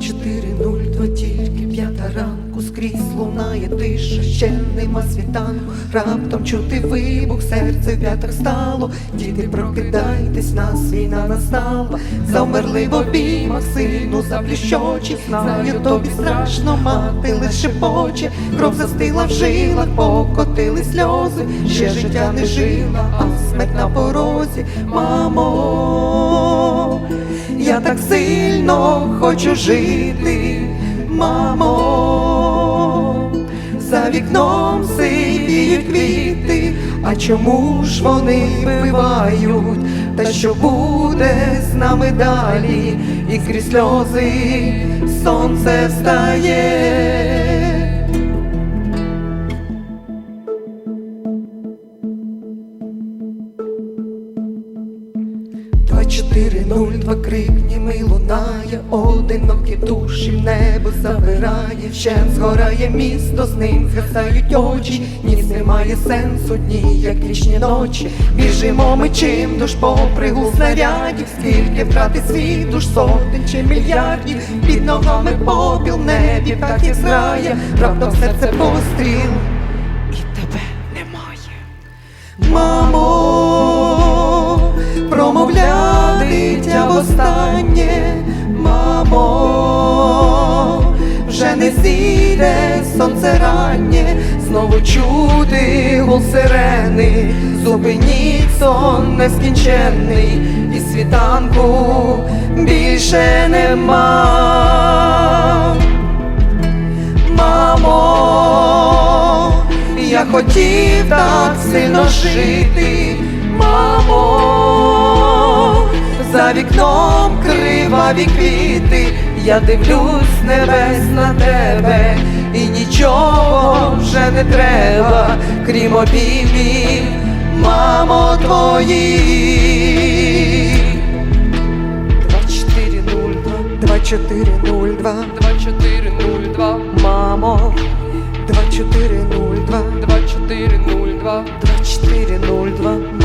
чотири нуль, два тільки п'ята ранку, скрізь лунає тиша, ще нема світанку, раптом чути вибух, серце в п'ятах стало, діти, прокидайтесь, нас війна настала, замерли в обіймах, сину запліщочі, знаю, тобі страшно, мати лише поче, кров застила в жилах, покотили сльози, ще життя не жила, а смерть на порозі, мамо так сильно хочу жити, мамо, за вікном сивіють квіти, а чому ж вони вбивають? Та що буде з нами далі, і крізь сльози сонце встає. Чотири нуль, два крик німий лунає, одинокі душі в небо забирає, вщент згорає місто, з ним згасають очі, ніц немає сенсу, дні, як вічні ночі. Біжимо ми чим душ попри гул снарядів, скільки втрати світ душ сотень чи мільярдів, під ногами попіл небі, так як зграє, раптом серце постріл, і тебе немає. Дитя востаннє, мамо, вже не зійде сонце раннє, знову чути гул сирени, зупиніть сон нескінченний, і світанку більше нема. Мамо, я хотів так сильно жити, за вікном криваві квіти, я дивлюсь небес на тебе, і нічого вже не треба, крім обіймів, мамо твої. 2402, 2402, 2402, мамо, 2402, 2402, 2402,